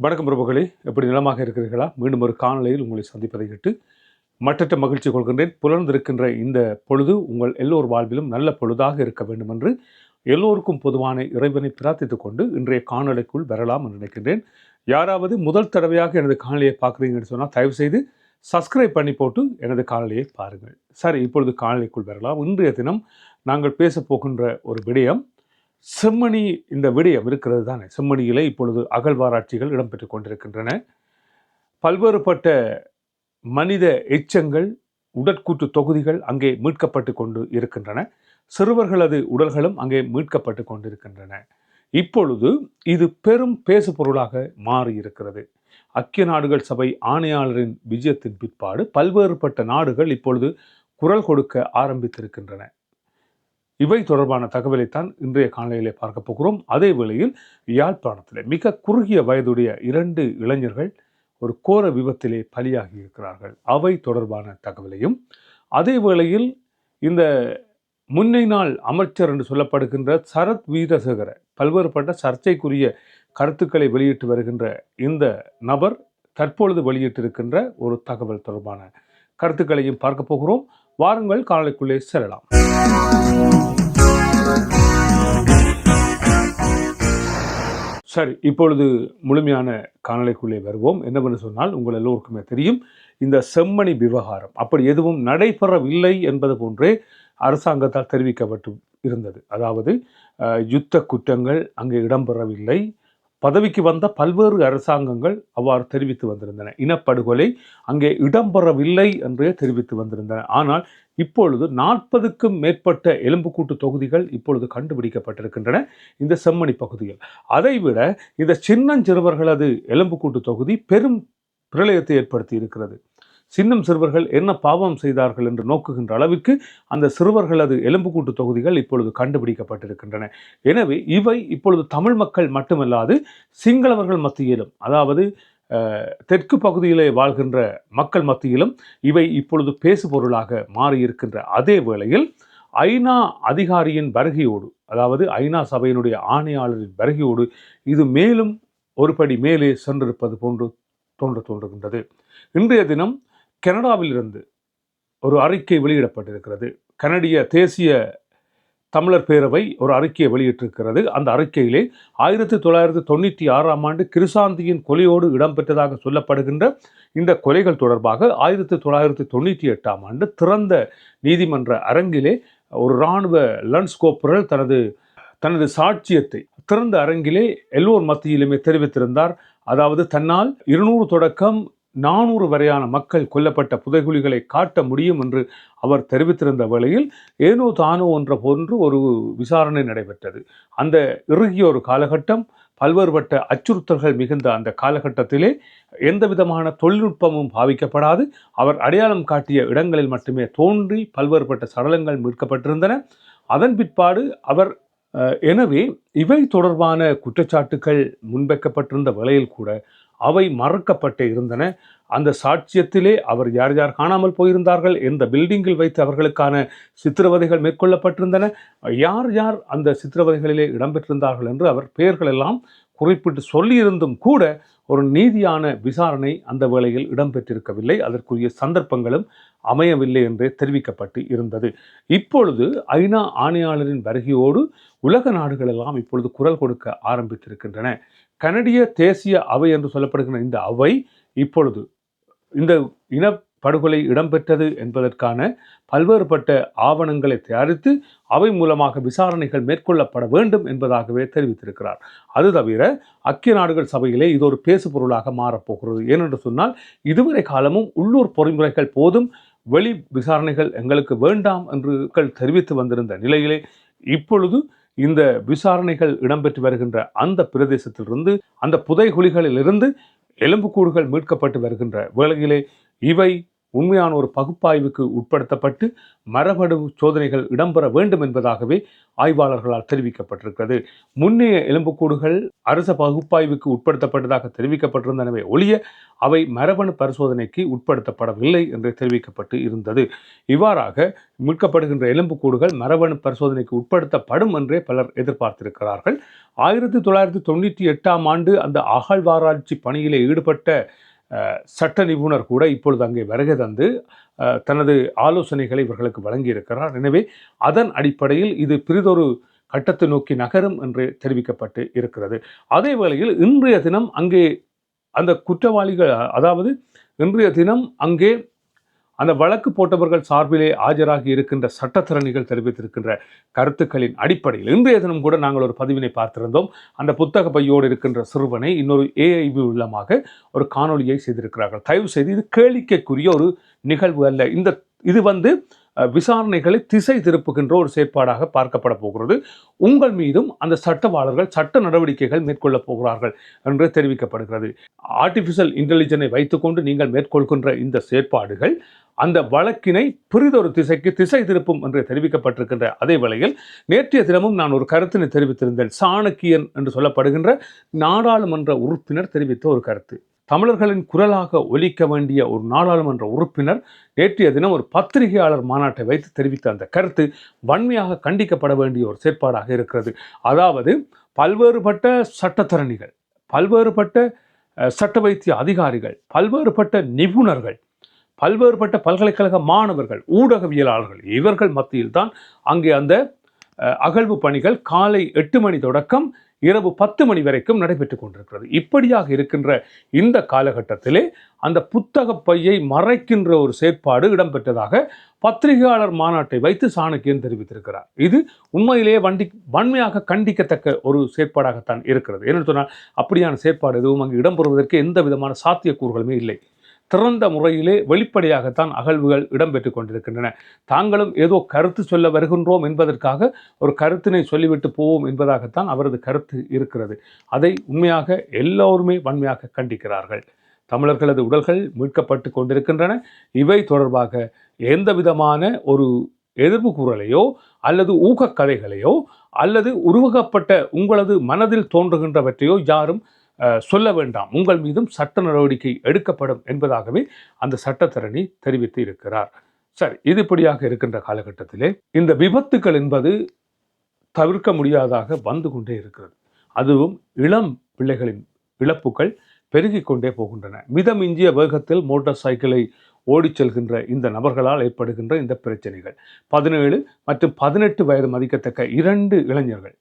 வணக்கம் பிரபுகளே. எப்படி நிலமாக இருக்கிறீர்களா? மீண்டும் ஒரு காணொலியில் உங்களை சந்திப்பதை இட்டு மற்றற்ற மகிழ்ச்சி கொள்கின்றேன். புலர்ந்திருக்கின்ற இந்த பொழுது உங்கள் எல்லோர் வாழ்விலும் நல்ல பொழுதாக இருக்க வேண்டும் என்று எல்லோருக்கும் பொதுவான இறைவனை பிரார்த்தித்துக் கொண்டு இன்றைய காணொலிக்குள் வரலாம் என்று நினைக்கின்றேன். யாராவது முதல் தடவையாக எனது காணொலியை பார்க்குறீங்கன்னு சொன்னால் தயவுசெய்து சப்ஸ்கிரைப் பண்ணி போட்டு எனது காணொலியை பாருங்கள். சரி இப்பொழுது காணொலிக்குள் வரலாம். இன்றைய தினம் நாங்கள் பேச போகின்ற ஒரு விடயம் செம்மணி இந்த விடயம் இருக்கிறது தானே? செம்மணியிலே இப்பொழுது அகழ்வாராய்ச்சிகள் இடம்பெற்றுக் கொண்டிருக்கின்றன. பல்வேறுபட்ட மனித எச்சங்கள் உடற்கூற்று தொகுதிகள் அங்கே மீட்கப்பட்டு கொண்டு இருக்கின்றன. சிறுவர்களது உடல்களும் அங்கே மீட்கப்பட்டு கொண்டிருக்கின்றன. இப்பொழுது இது பெரும் பேசு பொருளாக மாறி இருக்கிறது ஐக்கிய நாடுகள் சபை ஆணையாளரின் விஜயத்தின் பிற்பாடு பல்வேறுபட்ட நாடுகள் இப்பொழுது குரல் கொடுக்க ஆரம்பித்திருக்கின்றன. இவை தொடர்பான தகவலைத்தான் இன்றைய காலையிலே பார்க்க போகிறோம். அதே வேளையில் யாழ்ப்பாணத்தில் மிக குறுகிய வயதுடைய இரண்டு இளைஞர்கள் ஒரு கோர விபத்திலே பலியாகி இருக்கிறார்கள். அவை தொடர்பான தகவலையும் அதே வேளையில் இந்த முன்னை நாள் அமைச்சர் என்று சொல்லப்படுகின்ற சரத் வீரசேகர பல்வேறுபட்ட சர்ச்சைக்குரிய கருத்துக்களை வெளியிட்டு வருகின்ற இந்த நபர் தற்பொழுது வெளியிட்டிருக்கின்ற ஒரு தகவல் தொடர்பான கருத்துக்களையும் பார்க்க போகிறோம். வாருங்கள் காலைக்குள்ளே செல்லலாம். சரி இப்பொழுது முழுமையான காணொளிக்குள்ளே வருவோம். என்னவென்று சொன்னால் உங்கள் எல்லோருக்குமே தெரியும் இந்த செம்மணி விவகாரம் அப்படி எதுவும் நடைபெறவில்லை என்பது போன்றே அரசாங்கத்தால் தெரிவிக்கப்பட்டு இருந்தது. அதாவது யுத்த குற்றங்கள் அங்கே இடம்பெறவில்லை. பதவிக்கு வந்த பல்வேறு அரசாங்கங்கள் அவ்வாறு தெரிவித்து வந்திருந்தன. இனப்படுகொலை அங்கே இடம்பெறவில்லை என்றே தெரிவித்து வந்திருந்தன. ஆனால் இப்பொழுது நாற்பதுக்கும் மேற்பட்ட எலும்புக்கூட்டு தொகுதிகள் இப்பொழுது கண்டுபிடிக்கப்பட்டிருக்கின்றன இந்த செம்மணி பகுதியில். அதைவிட இந்த சின்னஞ்சிறுவர்களது எலும்புக்கூட்டு தொகுதி பெரும் பிரளயத்தை ஏற்படுத்தி இருக்கிறது. சின்னம் சிறுவர்கள் என்ன பாவம் செய்தார்கள் என்று நோக்குகின்ற அளவிற்கு அந்த சிறுவர்களது எலும்புக்கூட்டு தொகுதிகள் இப்பொழுது கண்டுபிடிக்கப்பட்டிருக்கின்றன. எனவே இவை இப்பொழுது தமிழ் மக்கள் மட்டுமல்லாது சிங்களவர்கள் மத்தியிலும் அதாவது தெற்கு பகுதியிலே வாழ்கின்ற மக்கள் மத்தியிலும் இவை இப்பொழுது பேசுபொருளாக மாறியிருக்கின்ற அதே வேளையில் ஐநா அதிகாரியின் வருகையோடு அதாவது ஐநா சபையினுடைய ஆணையாளரின் வருகையோடு இது மேலும் ஒருபடி மேலே சென்றிருப்பது போன்று தோன்ற தோன்றுகின்றது. இன்றைய தினம் கனடாவிலிருந்து ஒரு அறிக்கை வெளியிடப்பட்டிருக்கிறது. கனடிய தேசிய தமிழர் பேரவை ஒரு அறிக்கையை வெளியிட்டிருக்கிறது. அந்த அறிக்கையிலே ஆயிரத்தி தொள்ளாயிரத்தி தொண்ணூற்றி ஆறாம் ஆண்டு கிருசாந்தியின் கொலையோடு இடம்பெற்றதாக சொல்லப்படுகின்ற இந்த கொலைகள் தொடர்பாக ஆயிரத்தி தொள்ளாயிரத்தி தொண்ணூற்றி எட்டாம் ஆண்டு திறந்த நீதிமன்ற அரங்கிலே ஒரு இராணுவ லன்ஸ் கோப்புரல் தனது தனது சாட்சியத்தை திறந்த அரங்கிலே எல்லோர் மத்தியிலுமே தெரிவித்திருந்தார். அதாவது தன்னால் இருநூறு தொடக்கம் நானூறு வரையான மக்கள் கொல்லப்பட்ட புதைகுழிகளை காட்ட முடியும் என்று அவர் தெரிவித்திருந்த வேளையில் ஏனோ தானோ என்ற போன்று ஒரு விசாரணை நடைபெற்றது. அந்த இறுகிய ஒரு காலகட்டம் பல்வேறுபட்ட அச்சுறுத்தல்கள் மிகுந்த அந்த காலகட்டத்திலே எந்த விதமான தொழில்நுட்பமும் பாவிக்கப்படாது. அவர் அடையாளம் காட்டிய இடங்களில் மட்டுமே தோன்றி பல்வேறுபட்ட சடலங்கள் மீட்கப்பட்டிருந்தன. அதன் பிற்பாடு அவர் எனவே இவை தொடர்பான குற்றச்சாட்டுக்கள் முன்வைக்கப்பட்டிருந்த வேளையில் கூட அவை மறுக்கப்பட்டு இருந்தன. அந்த சாட்சியத்திலே அவர் யார் யார் காணாமல் போயிருந்தார்கள் எந்த பில்டிங்கில் வைத்து அவர்களுக்கான சித்திரவதைகள் மேற்கொள்ளப்பட்டிருந்தன. யார் யார் அந்த சித்திரவதைகளிலே இடம்பெற்றிருந்தார்கள் என்று அவர் பெயர்களெல்லாம் குறிப்பிட்டு சொல்லியிருந்தும் கூட ஒரு நீதியான விசாரணை அந்த வேளையில் இடம்பெற்றிருக்கவில்லை. அதற்குரிய சந்தர்ப்பங்களும் அமையவில்லை என்றே தெரிவிக்கப்பட்டு இருந்தது. இப்பொழுது ஐநா ஆணையாளரின் வருகையோடு உலக நாடுகள் எல்லாம் இப்பொழுது குரல் கொடுக்க ஆரம்பித்திருக்கின்றன. கனடிய தேசிய அவை என்று சொல்லப்படுகின்ற இந்த அவை இப்பொழுது இந்த படுகொலை இடம்பெற்றது என்பதற்கான பல்வேறுபட்ட ஆவணங்களை தயாரித்து அவை மூலமாக விசாரணைகள் மேற்கொள்ளப்பட வேண்டும் என்பதாகவே தெரிவித்திருக்கிறார். அது தவிர ஐக்கிய நாடுகள் சபையிலே இது ஒரு பேசு பொருளாக மாறப்போகிறது. ஏனென்று சொன்னால் இதுவரை காலமும் உள்ளூர் பொறிமுறைகள் போதும் வெளி விசாரணைகள் எங்களுக்கு வேண்டாம் என்று தெரிவித்து வந்திருந்த நிலையிலே இப்பொழுது இந்த விசாரணைகள் இடம்பெற்று வருகின்ற அந்த பிரதேசத்திலிருந்து அந்த புதைகுழிகளிலிருந்து எலும்புக்கூடுகள் மீட்கப்பட்டு வருகின்ற வேளையிலே இவை உண்மையான ஒரு பகுப்பாய்வுக்கு உட்படுத்தப்பட்டு மரபணு சோதனைகள் இடம்பெற வேண்டும் என்பதாகவே ஆய்வாளர்களால் தெரிவிக்கப்பட்டிருக்கிறது. முன்னைய எலும்புக்கூடுகள் அரச பகுப்பாய்வுக்கு உட்படுத்தப்பட்டதாக தெரிவிக்கப்பட்டிருந்தனவே ஒழிய அவை மரபணு பரிசோதனைக்கு உட்படுத்தப்படவில்லை என்று தெரிவிக்கப்பட்டு இருந்தது. இவ்வாறாக மீட்கப்படுகின்ற எலும்புக்கூடுகள் மரபணு பரிசோதனைக்கு உட்படுத்தப்படும் என்றே பலர் எதிர்பார்த்திருக்கிறார்கள். ஆயிரத்தி தொள்ளாயிரத்தி தொண்ணூற்றி எட்டாம் ஆண்டு அந்த அகழ்வாராய்ச்சி பணியிலே ஈடுபட்ட சட்ட நிபுணர் கூட இப்பொழுது அங்கே வருகை தந்து தனது ஆலோசனைகளை இவர்களுக்கு வழங்கியிருக்கிறார். எனவே அதன் அடிப்படையில் இது பிறிதொரு கட்டத்தை நோக்கி நகரும் என்று தெரிவிக்கப்பட்டு இருக்கிறது. அதே வேளையில் இன்றைய தினம் அங்கே அந்த குற்றவாளிகள் அதாவது இன்றைய தினம் அங்கே அந்த வழக்கு போட்டவர்கள் சார்பிலே ஆஜராகி இருக்கின்ற சட்டத்திறனிகள் தெரிவித்திருக்கின்ற கருத்துக்களின் அடிப்படையில் இன்றைய தினம் கூட நாங்கள் ஒரு பதிவினை பார்த்திருந்தோம். அந்த புத்தக பையோடு இருக்கின்ற சிறுவனை இன்னொரு ஏஐபி உள்ளமாக ஒரு காணொலியை செய்திருக்கிறார்கள். தயவு செய்து இது கேளிக்கைக்குரிய ஒரு நிகழ்வு அல்ல. இந்த இது வந்து விசாரணைகளை திசை திருப்புகின்ற ஒரு செயற்பாடாக பார்க்கப்பட போகிறது. உங்கள் மீதும் அந்த சட்டவாளர்கள் சட்ட நடவடிக்கைகள் மேற்கொள்ளப் போகிறார்கள் என்று தெரிவிக்கப்படுகிறது. ஆர்டிஃபிஷியல் இன்டெலிஜென்ஸை வைத்துக்கொண்டு நீங்கள் மேற்கொள்கின்ற இந்த செயற்பாடுகள் அந்த வழக்கினை பிறிதொரு திசைக்கு திசை திருப்பும் என்று தெரிவிக்கப்பட்டிருக்கின்ற அதே வேளையில் நேற்றைய தினமும் நான் ஒரு கருத்தினை தெரிவித்திருந்தேன். சாணக்கியன் என்று சொல்லப்படுகின்ற நாடாளுமன்ற உறுப்பினர் தெரிவித்த ஒரு கருத்து. தமிழர்களின் குரலாக ஒலிக்க வேண்டிய ஒரு நாடாளுமன்ற உறுப்பினர் நேற்றைய தினம் ஒரு பத்திரிகையாளர் மாநாட்டை வைத்து தெரிவித்த அந்த கருத்து வன்மையாக கண்டிக்கப்பட வேண்டிய ஒரு செயற்பாடாக இருக்கிறது. அதாவது பல்வேறுபட்ட சட்டத்தரணிகள் பல்வேறுபட்ட சட்ட வைத்திய அதிகாரிகள் பல்வேறுபட்ட நிபுணர்கள் பல்வேறுபட்ட பல்கலைக்கழக மாணவர்கள் ஊடகவியலாளர்கள் இவர்கள் மத்தியில் தான் அங்கே அந்த அகழ்வு பணிகள் காலை எட்டு மணி தொடக்கம் இரவு பத்து மணி வரைக்கும் நடைபெற்றுக் கொண்டிருக்கிறது. இப்படியாக இருக்கின்ற இந்த காலகட்டத்திலே அந்த புத்தக பையை மறைக்கின்ற ஒரு செயற்பாடு இடம்பெற்றதாக பத்திரிகையாளர் மாநாட்டை வைத்து சாணக்கியன் தெரிவித்திருக்கிறார். இது உண்மையிலேயே வண்டி வன்மையாக கண்டிக்கத்தக்க ஒரு செயற்பாடாகத்தான் இருக்கிறது. ஏன்னு சொன்னால் அப்படியான செயற்பாடு எதுவும் அங்கு இடம்பெறுவதற்கு எந்த விதமான சாத்தியக்கூறுகளுமே இல்லை. திறந்த முறையிலே வெளிப்படையாகத்தான் அகழ்வுகள் இடம்பெற்றுக் கொண்டிருக்கின்றன. தாங்களும் ஏதோ கருத்து சொல்ல வருகின்றோம் என்பதற்காக ஒரு கருத்தினை சொல்லிவிட்டு போவோம் என்பதாகத்தான் அவரது கருத்து இருக்கிறது. அதை உண்மையாக எல்லோருமே வன்மையாக கண்டிக்கிறார்கள். தமிழர்களது உடல்கள் மீட்கப்பட்டு கொண்டிருக்கின்றன. இவை தொடர்பாக எந்த விதமான ஒரு எதிர்ப்பு குரலையோ அல்லது ஊகக் கதைகளையோ அல்லது உருவகப்பட்ட உங்களது மனதில் தோன்றுகின்றவற்றையோ யாரும் சொல்ல வேண்டாம். உங்கள் மீதும் சட்ட நடவடிக்கை எடுக்கப்படும் என்பதாகவே அந்த சட்டத்தரணி தெரிவித்து இருக்கிறார். சரி இது இப்படியாக இருக்கின்ற காலகட்டத்திலே இந்த விபத்துக்கள் என்பது தவிர்க்க முடியாதாக வந்து கொண்டே இருக்கிறது. அதுவும் இளம் பிள்ளைகளின் இழப்புகள் பெருகிக் கொண்டே போகின்றன. மிதமிஞ்சிய வேகத்தில் மோட்டார் சைக்கிளை ஓடிச் செல்கின்ற இந்த நபர்களால் ஏற்படுகின்ற இந்த பிரச்சனைகள். பதினேழு மற்றும் பதினெட்டு வயது மதிக்கத்தக்க இரண்டு இளைஞர்கள்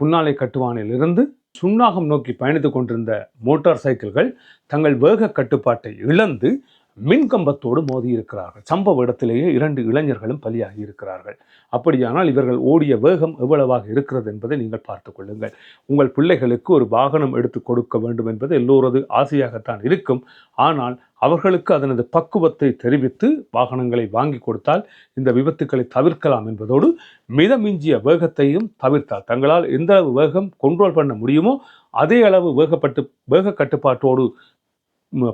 புன்னாலை கட்டுவானில் இருந்து சுண்ணாகம் நோக்கி பயணித்துக் கொண்டிருந்த மோட்டார் சைக்கிள்கள் தங்கள் வேக கட்டுப்பாட்டை இழந்து மின்கம்பத்தோடு மோதி இருக்கிறார்கள் சம்பவ இடத்திலேயே இரண்டு இளைஞர்களும் பலியாகி இருக்கிறார்கள். அப்படியானால் இவர்கள் ஓடிய வேகம் எவ்வளவாக இருக்கிறது என்பதை நீங்கள் பார்த்துக் கொள்ளுங்கள். உங்கள் பிள்ளைகளுக்கு ஒரு வாகனம் எடுத்து கொடுக்க வேண்டும் என்பது எல்லோரது ஆசையாகத்தான் இருக்கும். ஆனால் அவர்களுக்கு அதனது பக்குவத்தை தெரிவித்து வாகனங்களை வாங்கி கொடுத்தால் இந்த விபத்துக்களை தவிர்க்கலாம் என்பதோடு மிதமிஞ்சிய வேகத்தையும் தவிர்த்தால் தங்களால் எந்த அளவு வேகம் கண்ட்ரோல் பண்ண முடியுமோ அதே அளவு வேகப்பட்டு வேக கட்டுப்பாட்டோடு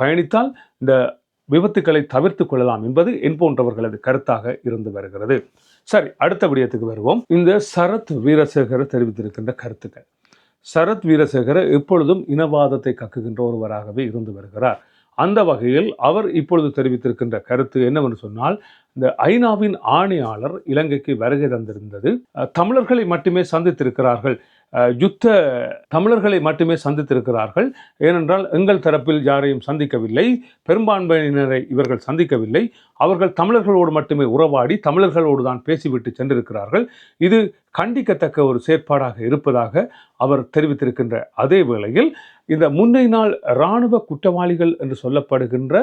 பயணித்தால் இந்த விபத்துக்களை தவிர்த்து கொள்ளலாம் என்பது என் போன்றவர்களது கருத்தாக இருந்து வருகிறது. சரி அடுத்த விடயத்துக்கு வருவோம். இந்த சரத் வீரசேகர் தெரிவித்திருக்கின்ற கருத்துக்கள். சரத் வீரசேகர எப்பொழுதும் இனவாதத்தை கக்குகின்ற ஒருவராகவே இருந்து வருகிறார். அந்த வகையில் அவர் இப்பொழுது தெரிவித்திருக்கின்ற கருத்து என்னவென்று சொன்னால் இந்த ஐநாவின் ஆணையாளர் இலங்கைக்கு வருகை தந்திருந்தது. தமிழர்களை மட்டுமே சந்தித்திருக்கிறார்கள். யுத்த தமிழர்களை மட்டுமே சந்தித்திருக்கிறார்கள். ஏனென்றால் எங்கள் தரப்பில் யாரையும் சந்திக்கவில்லை. பெரும்பான்மையினரை இவர்கள் சந்திக்கவில்லை. அவர்கள் தமிழர்களோடு மட்டுமே உறவாடி தமிழர்களோடு தான் பேசிவிட்டு சென்றிருக்கிறார்கள். இது கண்டிக்கத்தக்க ஒரு செயற்பாடாக இருப்பதாக அவர் தெரிவித்திருக்கின்ற அதே வேளையில் இந்த முன்னை நாள் இராணுவ குற்றவாளிகள் என்று சொல்லப்படுகின்ற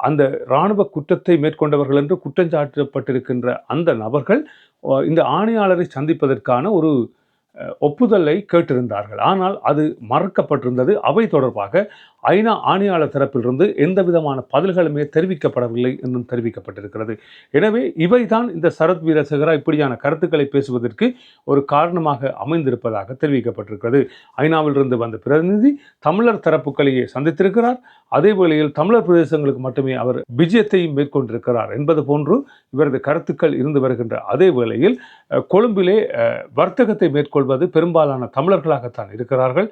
அந்த இராணுவ குற்றத்தை மேற்கொண்டவர்கள் என்று குற்றஞ்சாட்டப்பட்டிருக்கின்ற அந்த நபர்கள் இந்த ஆணையாளரை சந்திப்பதற்கான ஒரு ஒப்புதலை கேட்டிருந்தார்கள். ஆனால் அது மறுக்கப்பட்டிருந்தது. அவை தொடர்பாக ஐநா ஆணையாளர் தரப்பிலிருந்து எந்த விதமான பதில்களுமே தெரிவிக்கப்படவில்லை என்றும் தெரிவிக்கப்பட்டிருக்கிறது. எனவே இவைதான் இந்த சரத் வீரசேகரா இப்படியான கருத்துக்களை பேசுவதற்கு ஒரு காரணமாக அமைந்திருப்பதாக தெரிவிக்கப்பட்டிருக்கிறது. ஐநாவிலிருந்து வந்த பிரதிநிதி தமிழர் தரப்புகளையே சந்தித்திருக்கிறார். அதே வேளையில் தமிழர் பிரதேசங்களுக்கு மட்டுமே அவர் விஜயத்தையும் மேற்கொண்டிருக்கிறார் என்பது போன்று இவரது கருத்துக்கள் இருந்து வருகின்ற அதே வேளையில் கொழும்பிலே வர்த்தகத்தை மேற்கொள்வது பெரும்பாலான தமிழர்களாகத்தான் இருக்கிறார்கள்.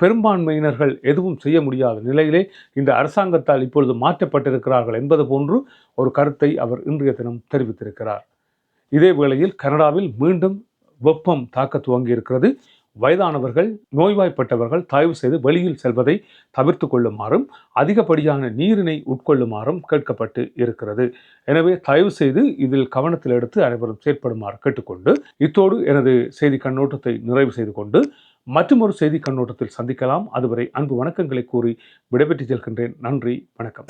பெரும்பான்மையினர்கள் எதுவும் செய்ய முடியாத நிலையிலே இந்த அரசாங்கத்தால் இப்பொழுது மாற்றப்பட்டிருக்கிறார்கள் என்பது போன்று ஒரு கருத்தை அவர் இன்றைய தினம் தெரிவித்திருக்கிறார். இதே வேளையில் கனடாவில் மீண்டும் வெப்பம் தாக்க துவங்கியிருக்கிறது. வயதானவர்கள் நோய்வாய்ப்பட்டவர்கள் தயவு செய்து வெளியில் செல்வதை தவிர்த்து கொள்ளுமாறும் அதிகப்படியான நீரினை உட்கொள்ளுமாறும் கேட்கப்பட்டு இருக்கிறது. எனவே தயவு செய்து இதில் கவனத்தில் எடுத்து அனைவரும் செயற்படுமாறு கேட்டுக்கொண்டு இத்தோடு எனது செய்தி கண்ணோட்டத்தை நிறைவு செய்து கொண்டு மற்றொரு செய்தி கண்ணோட்டத்தில் சந்திக்கலாம். அதுவரை அன்பு வணக்கங்களை கூறி விடைபெற்று செல்கின்றேன். நன்றி வணக்கம்.